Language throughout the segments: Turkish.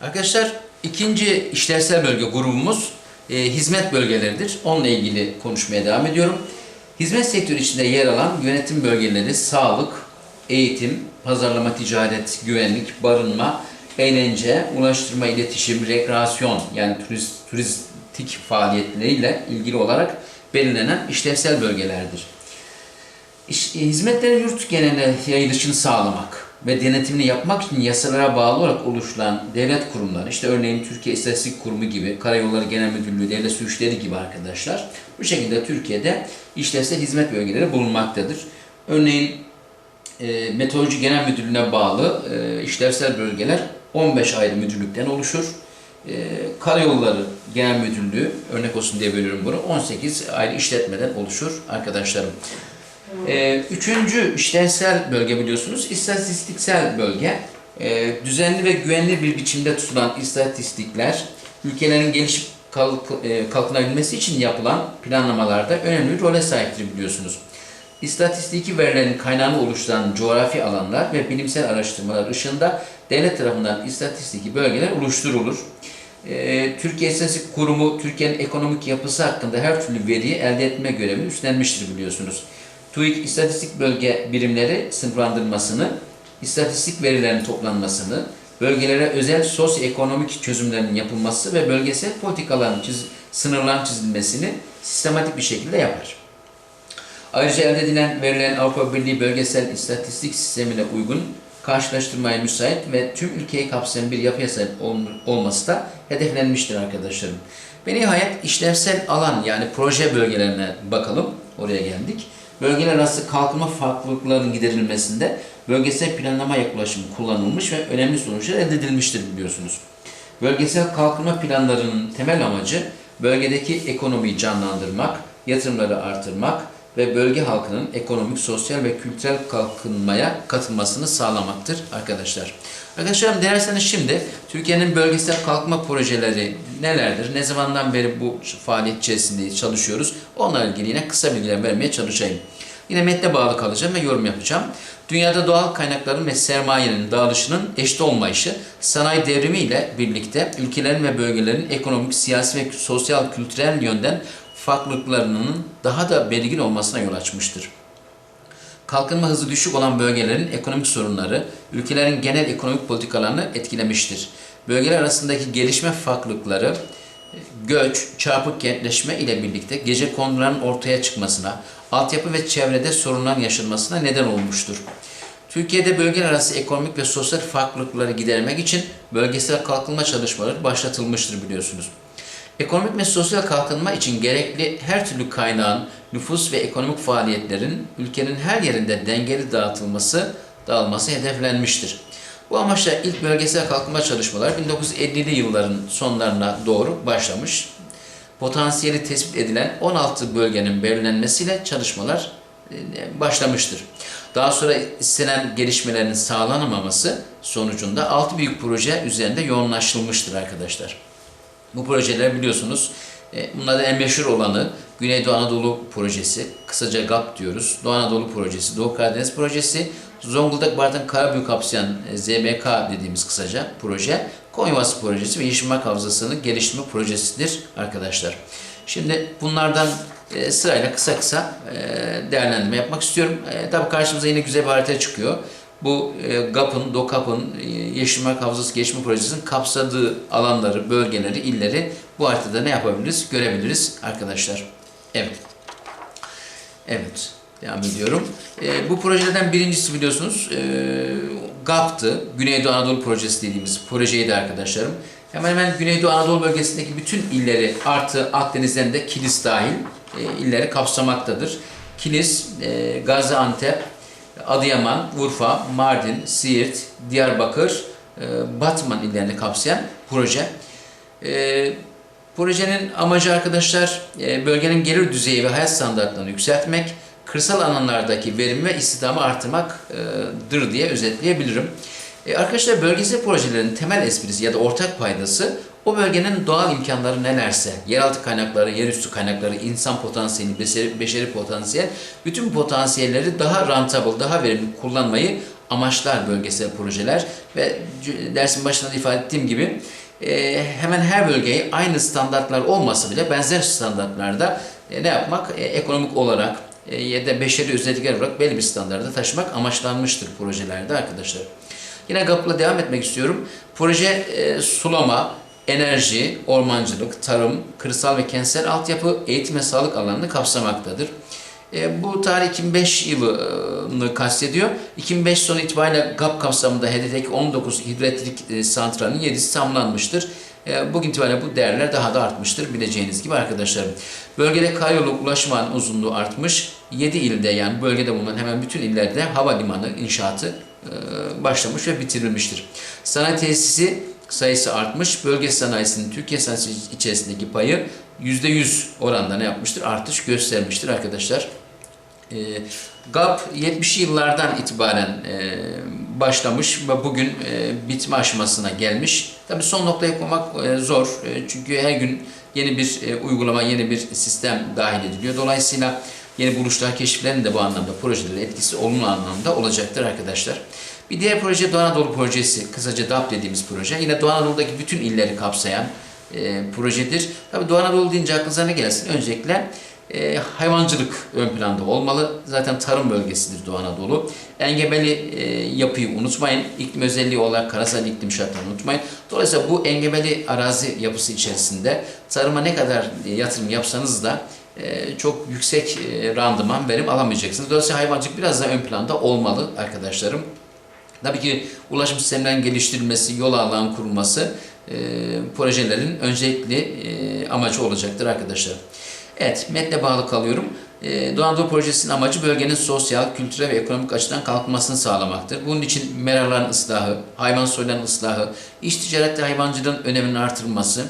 Arkadaşlar ikinci işlevsel bölge grubumuz e, hizmet bölgeleridir. Onunla ilgili konuşmaya devam ediyorum. Hizmet sektörü içinde yer alan yönetim bölgeleri sağlık, eğitim, pazarlama, ticaret, güvenlik, barınma, eğlence, ulaştırma, iletişim, rekreasyon yani turist, turistik faaliyetleriyle ilgili olarak belirlenen işlevsel bölgelerdir. İş- e, hizmetlerin yurt geneline yayılışını sağlamak ve denetimini yapmak için yasalara bağlı olarak oluşturulan devlet kurumları, işte örneğin Türkiye İstatistik Kurumu gibi, Karayolları Genel Müdürlüğü, Devlet Su gibi arkadaşlar, bu şekilde Türkiye'de işlevsel hizmet bölgeleri bulunmaktadır. Örneğin e, Meteoroloji Genel Müdürlüğü'ne bağlı e, işlevsel bölgeler 15 ayrı müdürlükten oluşur. E, Karayolları Genel Müdürlüğü, örnek olsun diye bölüyorum bunu, 18 ayrı işletmeden oluşur arkadaşlarım. Ee, üçüncü işlevsel bölge biliyorsunuz istatistiksel bölge. Ee, düzenli ve güvenli bir biçimde tutulan istatistikler ülkelerin gelişip kalk, e, kalkınabilmesi için yapılan planlamalarda önemli bir role sahiptir biliyorsunuz. İstatistiki verilerin kaynağını oluşturan coğrafi alanlar ve bilimsel araştırmalar ışığında devlet tarafından istatistiki bölgeler oluşturulur. Ee, Türkiye İstatistik Kurumu Türkiye'nin ekonomik yapısı hakkında her türlü veriyi elde etme görevini üstlenmiştir biliyorsunuz. TÜİK istatistik bölge birimleri sınıflandırmasını, istatistik verilerin toplanmasını, bölgelere özel sosyoekonomik çözümlerin yapılması ve bölgesel politikaların çiz, sınırların çizilmesini sistematik bir şekilde yapar. Ayrıca elde edilen verilerin Avrupa Birliği bölgesel istatistik sistemine uygun, karşılaştırmaya müsait ve tüm ülkeyi kapsayan bir yapıya sahip ol- olması da hedeflenmiştir arkadaşlarım. Ve nihayet işlevsel alan yani proje bölgelerine bakalım. Oraya geldik. Bölgeler arası kalkınma farklılıklarının giderilmesinde bölgesel planlama yaklaşımı kullanılmış ve önemli sonuçlar elde edilmiştir biliyorsunuz. Bölgesel kalkınma planlarının temel amacı bölgedeki ekonomiyi canlandırmak, yatırımları artırmak ve bölge halkının ekonomik, sosyal ve kültürel kalkınmaya katılmasını sağlamaktır arkadaşlar. Arkadaşlarım dilerseniz şimdi Türkiye'nin bölgesel kalkınma projeleri nelerdir? Ne zamandan beri bu faaliyet içerisinde çalışıyoruz? Onlarla ilgili yine kısa bilgiler vermeye çalışayım. Yine metne bağlı kalacağım ve yorum yapacağım. Dünyada doğal kaynakların ve sermayenin dağılışının eşit olmayışı sanayi devrimi ile birlikte ülkelerin ve bölgelerin ekonomik, siyasi ve sosyal kültürel yönden farklılıklarının daha da belirgin olmasına yol açmıştır. Kalkınma hızı düşük olan bölgelerin ekonomik sorunları ülkelerin genel ekonomik politikalarını etkilemiştir. Bölgeler arasındaki gelişme farklılıkları göç, çarpık kentleşme ile birlikte gece konuların ortaya çıkmasına, altyapı ve çevrede sorunların yaşanmasına neden olmuştur. Türkiye'de bölgeler arası ekonomik ve sosyal farklılıkları gidermek için bölgesel kalkınma çalışmaları başlatılmıştır biliyorsunuz. Ekonomik ve sosyal kalkınma için gerekli her türlü kaynağın, nüfus ve ekonomik faaliyetlerin ülkenin her yerinde dengeli dağıtılması, dağılması hedeflenmiştir. Bu amaçla ilk bölgesel kalkınma çalışmalar 1950'li yılların sonlarına doğru başlamış. Potansiyeli tespit edilen 16 bölgenin belirlenmesiyle çalışmalar e, başlamıştır. Daha sonra istenen gelişmelerin sağlanamaması sonucunda 6 büyük proje üzerinde yoğunlaşılmıştır arkadaşlar. Bu projeler biliyorsunuz e, bunlardan en meşhur olanı Güneydoğu Anadolu Projesi, kısaca GAP diyoruz. Doğu Anadolu Projesi, Doğu Karadeniz Projesi, Zonguldak Bartın Karabük kapsayan e, ZBK dediğimiz kısaca proje, Konyavası Projesi ve Yeşilmak Havzası'nın geliştirme projesidir arkadaşlar. Şimdi bunlardan e, sırayla kısa kısa değerlendirme yapmak istiyorum. Tabii karşımıza yine güzel bir harita çıkıyor. Bu e, GAP'ın, DOKAP'ın, e, Yeşilmak Havzası Gelişme Projesi'nin kapsadığı alanları, bölgeleri, illeri bu haritada ne yapabiliriz, görebiliriz arkadaşlar. Evet. Evet, devam ediyorum. E, bu projelerden birincisi biliyorsunuz e, GAP'tı. Güneydoğu Anadolu Projesi dediğimiz projeydi arkadaşlarım. Hemen hemen Güneydoğu Anadolu bölgesindeki bütün illeri artı Akdeniz'den de Kilis dahil e, illeri kapsamaktadır. Kilis, e, Gaziantep, Adıyaman, Urfa, Mardin, Siirt, Diyarbakır, e, Batman illerini kapsayan proje. E, projenin amacı arkadaşlar e, bölgenin gelir düzeyi ve hayat standartlarını yükseltmek, kırsal alanlardaki verimi ve istihdamı artırmaktır diye özetleyebilirim. Arkadaşlar bölgesel projelerin temel esprisi ya da ortak paydası o bölgenin doğal imkanları nelerse, yeraltı kaynakları, yerüstü kaynakları, insan potansiyeli, beşeri, beşeri potansiyel, bütün potansiyelleri daha rentable, daha verimli kullanmayı amaçlar bölgesel projeler ve dersin başında da ifade ettiğim gibi e, hemen her bölgeyi aynı standartlar olmasa bile benzer standartlarda e, ne yapmak? E, ekonomik olarak ya da beşeri özellikler olarak belli bir standarda taşımak amaçlanmıştır projelerde arkadaşlar. Yine GAP'la devam etmek istiyorum. Proje e, sulama, enerji, ormancılık, tarım, kırsal ve kentsel altyapı, eğitim ve sağlık alanını kapsamaktadır. E, bu tarih 2005 yılını kastediyor. 2005 sonu itibariyle GAP kapsamında HDD'deki 19 hidroelektrik e, santralinin 7'si tamamlanmıştır. E, bugün itibariyle bu değerler daha da artmıştır bileceğiniz gibi arkadaşlarım. Bölgede karayolu ulaşım ağının uzunluğu artmış. 7 ilde yani bölgede bulunan hemen bütün illerde havalimanı inşaatı e, başlamış ve bitirilmiştir. Sanayi tesisi sayısı artmış. Bölge sanayisinin Türkiye sanayisi içerisindeki payı %100 oranda ne yapmıştır? Artış göstermiştir arkadaşlar. E, GAP 70'li yıllardan itibaren e, başlamış ve bugün e, bitme aşamasına gelmiş. Tabii son noktayı koymak e, zor. E, çünkü her gün yeni bir e, uygulama, yeni bir sistem dahil ediliyor. Dolayısıyla yeni buluşlar, keşiflerin de bu anlamda projelere etkisi olumlu anlamda olacaktır arkadaşlar. Bir diğer proje Doğu Anadolu Projesi, kısaca DAP dediğimiz proje. Yine Doğu Anadolu'daki bütün illeri kapsayan e, projedir. Tabii Doğu Anadolu deyince aklınıza ne gelsin? Öncelikle e, hayvancılık ön planda olmalı. Zaten tarım bölgesidir Doğu Anadolu. Engebeli e, yapıyı unutmayın. İklim özelliği olarak karasal iklim şartlarını unutmayın. Dolayısıyla bu engebeli arazi yapısı içerisinde tarıma ne kadar e, yatırım yapsanız da e, çok yüksek e, randıman verim alamayacaksınız. Dolayısıyla hayvancılık biraz daha ön planda olmalı arkadaşlarım. Tabii ki ulaşım sistemlerinin geliştirilmesi, yol ağlarının kurulması e, projelerin öncelikli e, amacı olacaktır arkadaşlar. Evet, metne bağlı kalıyorum. E, Doğu Anadolu Projesi'nin amacı bölgenin sosyal, kültürel ve ekonomik açıdan kalkınmasını sağlamaktır. Bunun için meraların ıslahı, hayvan soylarının ıslahı, iç ticarette hayvancılığın öneminin artırılması,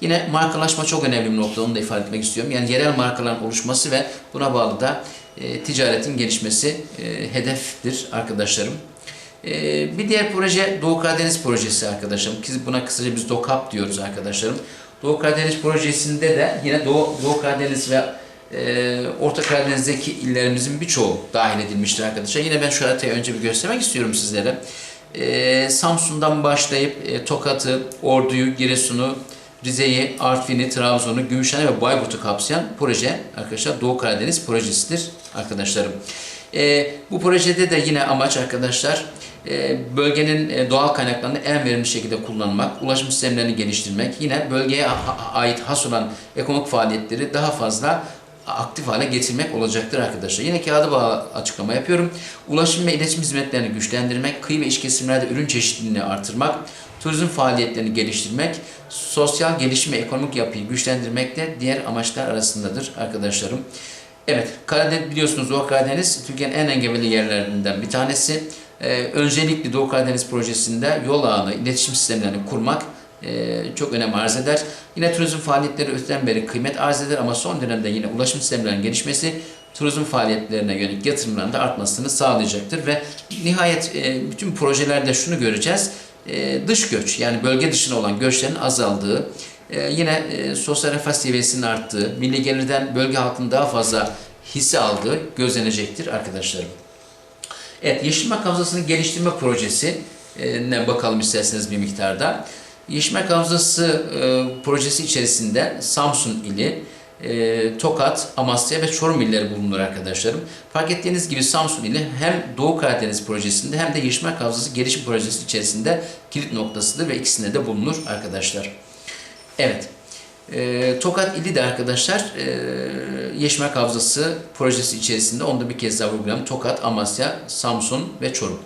Yine markalaşma çok önemli bir nokta, onu da ifade etmek istiyorum. Yani yerel markaların oluşması ve buna bağlı da e, ticaretin gelişmesi e, hedeftir arkadaşlarım. Ee, bir diğer proje Doğu Karadeniz projesi arkadaşlarım. Biz buna kısaca biz DOKAP diyoruz arkadaşlarım. Doğu Karadeniz projesinde de yine Doğu, Doğu Karadeniz ve e, Orta Karadeniz'deki illerimizin birçoğu dahil edilmiştir arkadaşlar. Yine ben şu haritayı önce bir göstermek istiyorum sizlere. E, Samsun'dan başlayıp e, Tokat'ı, Ordu'yu, Giresun'u, Rize'yi, Artvin'i, Trabzon'u, Gümüşhane ve Bayburt'u kapsayan proje arkadaşlar Doğu Karadeniz projesidir arkadaşlarım. E, bu projede de yine amaç arkadaşlar bölgenin e, doğal kaynaklarını en verimli şekilde kullanmak, ulaşım sistemlerini geliştirmek, yine bölgeye ait has olan ekonomik faaliyetleri daha fazla aktif hale getirmek olacaktır arkadaşlar. Yine kağıda bağlı açıklama yapıyorum. Ulaşım ve iletişim hizmetlerini güçlendirmek, kıyı ve iç kesimlerde ürün çeşitliliğini artırmak, turizm faaliyetlerini geliştirmek, sosyal gelişim ve ekonomik yapıyı güçlendirmek de diğer amaçlar arasındadır arkadaşlarım. Evet, Karadeniz biliyorsunuz Doğu Karadeniz Türkiye'nin en engebeli yerlerinden bir tanesi. Ee, öncelikli Doğu Karadeniz projesinde yol ağını, iletişim sistemlerini kurmak e, çok önem arz eder. Yine turizm faaliyetleri öteden beri kıymet arz eder ama son dönemde yine ulaşım sistemlerinin gelişmesi turizm faaliyetlerine yönelik yatırımların da artmasını sağlayacaktır ve nihayet e, bütün projelerde şunu göreceğiz. E, dış göç yani bölge dışına olan göçlerin azaldığı, yine sosyal refah seviyesinin arttığı, milli gelirden bölge halkının daha fazla hisse aldığı gözlenecektir arkadaşlarım. Evet, Yeşilmak Havzası'nı geliştirme projesi e, ne bakalım isterseniz bir miktarda. Yeşilmak Havzası e, projesi içerisinde Samsun ili, e, Tokat, Amasya ve Çorum illeri bulunur arkadaşlarım. Fark ettiğiniz gibi Samsun ili hem Doğu Karadeniz projesinde hem de Yeşilmak Havzası gelişim projesi içerisinde kilit noktasıdır ve ikisinde de bulunur arkadaşlar. Evet. E, Tokat ili de arkadaşlar e, Yeşilmak Havzası projesi içerisinde onu da bir kez daha vurgulayalım. Tokat, Amasya, Samsun ve Çorum.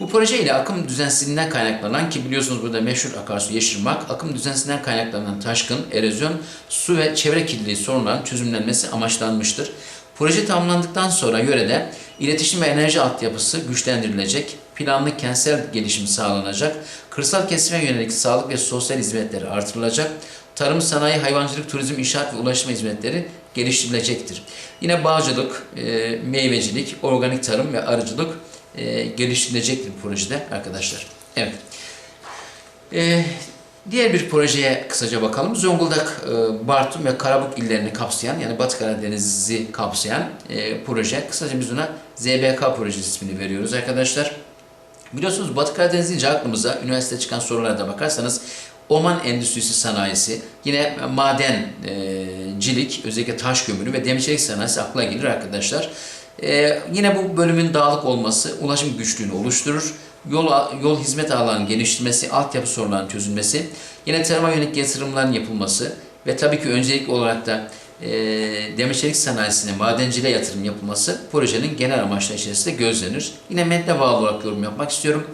Bu proje ile akım düzensizliğinden kaynaklanan ki biliyorsunuz burada meşhur akarsu Yeşilmak, akım düzensizliğinden kaynaklanan taşkın, erozyon, su ve çevre kirliliği sorunlarının çözümlenmesi amaçlanmıştır. Proje tamamlandıktan sonra yörede iletişim ve enerji altyapısı güçlendirilecek, planlı kentsel gelişim sağlanacak, kırsal kesime yönelik sağlık ve sosyal hizmetleri artırılacak, tarım, sanayi, hayvancılık, turizm, inşaat ve ulaşım hizmetleri geliştirilecektir. Yine bağcılık, e, meyvecilik, organik tarım ve arıcılık e, geliştirilecektir projede arkadaşlar. Evet. E, diğer bir projeye kısaca bakalım. Zonguldak, e, Bartın ve Karabük illerini kapsayan yani Batı Karadeniz'i kapsayan e, proje. Kısaca biz ona ZBK projesi ismini veriyoruz arkadaşlar. Biliyorsunuz Batı Karadeniz deyince aklımıza üniversitede çıkan sorulara bakarsanız Oman Endüstrisi Sanayisi, yine madencilik, özellikle taş kömürü ve demirçelik sanayisi akla gelir arkadaşlar. Ee, yine bu bölümün dağlık olması ulaşım güçlüğünü oluşturur. Yol, yol hizmet ağlarının geliştirmesi, altyapı sorunlarının çözülmesi, yine tarıma yönelik yatırımların yapılması ve tabii ki öncelikli olarak da e, demirçelik sanayisine, madenciliğe yatırım yapılması projenin genel amaçları içerisinde gözlenir. Yine metne bağlı olarak yorum yapmak istiyorum.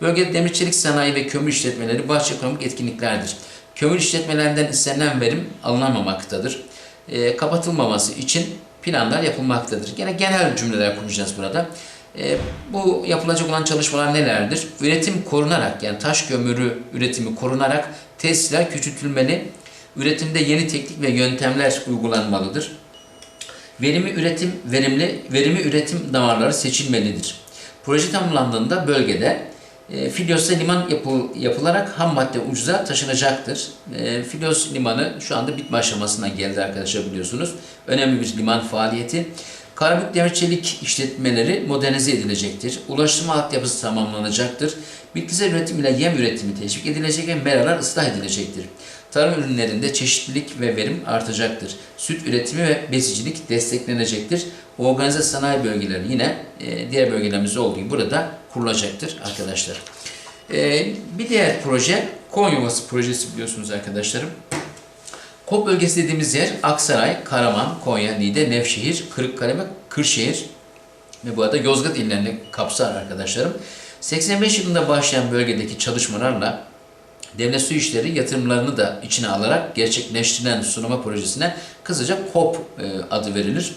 Bölgede demirçelik sanayi ve kömür işletmeleri başlıca ekonomik etkinliklerdir. Kömür işletmelerinden istenilen verim alınamamaktadır. E, kapatılmaması için planlar yapılmaktadır. Gene genel cümleler kuracağız burada. E, bu yapılacak olan çalışmalar nelerdir? Üretim korunarak yani taş kömürü üretimi korunarak tesisler küçültülmeli. Üretimde yeni teknik ve yöntemler uygulanmalıdır. Verimi üretim verimli verimi üretim damarları seçilmelidir. Proje tamamlandığında bölgede e, Filyos'a liman yapı, yapılarak ham madde ucuza taşınacaktır. E, Filyos limanı şu anda bitme aşamasına geldi arkadaşlar biliyorsunuz. Önemli bir liman faaliyeti. Karabük demir çelik işletmeleri modernize edilecektir. Ulaştırma altyapısı tamamlanacaktır. Bitkisel üretim ile yem üretimi teşvik edilecek ve meralar ıslah edilecektir. Tarım ürünlerinde çeşitlilik ve verim artacaktır. Süt üretimi ve besicilik desteklenecektir. Organize sanayi bölgeleri yine e, diğer bölgelerimizde olduğu gibi burada kurulacaktır arkadaşlar. E, bir diğer proje Konya Ovası projesi biliyorsunuz arkadaşlarım. KOP bölgesi dediğimiz yer Aksaray, Karaman, Konya, Niğde, Nevşehir, Kırıkkale ve Kırşehir ve bu arada Yozgat illerini kapsar arkadaşlarım. 85 yılında başlayan bölgedeki çalışmalarla devlet su işleri yatırımlarını da içine alarak gerçekleştirilen sunama projesine kısaca KOP e, adı verilir.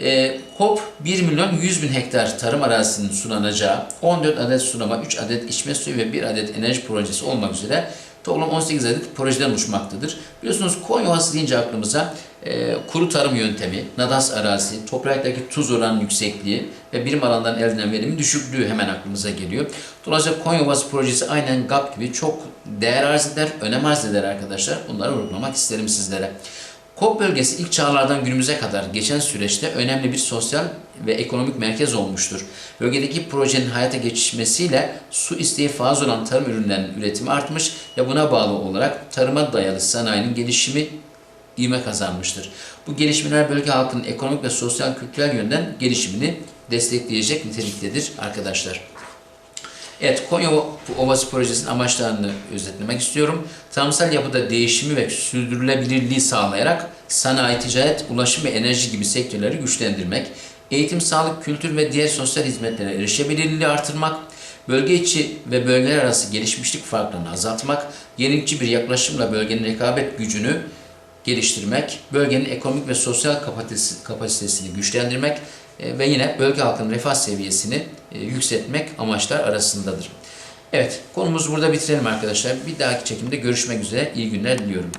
E, KOP 1 milyon 100 bin hektar tarım arazisinin sunanacağı 14 adet sulama, 3 adet içme suyu ve 1 adet enerji projesi olmak üzere toplam 18 adet projeden oluşmaktadır. Biliyorsunuz Konya Ovası deyince aklımıza e, kuru tarım yöntemi, nadas arazi, topraktaki tuz oranı yüksekliği ve birim alandan elde edilen verimin düşüklüğü hemen aklımıza geliyor. Dolayısıyla Konya Ovası projesi aynen GAP gibi çok değer arz eder, önem arz eder arkadaşlar. Bunları vurgulamak isterim sizlere. KOP bölgesi ilk çağlardan günümüze kadar geçen süreçte önemli bir sosyal ve ekonomik merkez olmuştur. Bölgedeki projenin hayata geçmesiyle su isteği fazla olan tarım ürünlerinin üretimi artmış ve buna bağlı olarak tarıma dayalı sanayinin gelişimi ivme kazanmıştır. Bu gelişmeler bölge halkının ekonomik ve sosyal kültürel yönden gelişimini destekleyecek niteliktedir arkadaşlar. Evet, Konya Ovası Projesi'nin amaçlarını özetlemek istiyorum. Tarımsal yapıda değişimi ve sürdürülebilirliği sağlayarak sanayi, ticaret, ulaşım ve enerji gibi sektörleri güçlendirmek, eğitim, sağlık, kültür ve diğer sosyal hizmetlere erişebilirliği artırmak, bölge içi ve bölgeler arası gelişmişlik farklarını azaltmak, yenilikçi bir yaklaşımla bölgenin rekabet gücünü geliştirmek, bölgenin ekonomik ve sosyal kapasitesini güçlendirmek ve yine bölge halkının refah seviyesini e, yükseltmek amaçlar arasındadır. Evet, konumuzu burada bitirelim arkadaşlar. Bir dahaki çekimde görüşmek üzere. İyi günler diliyorum.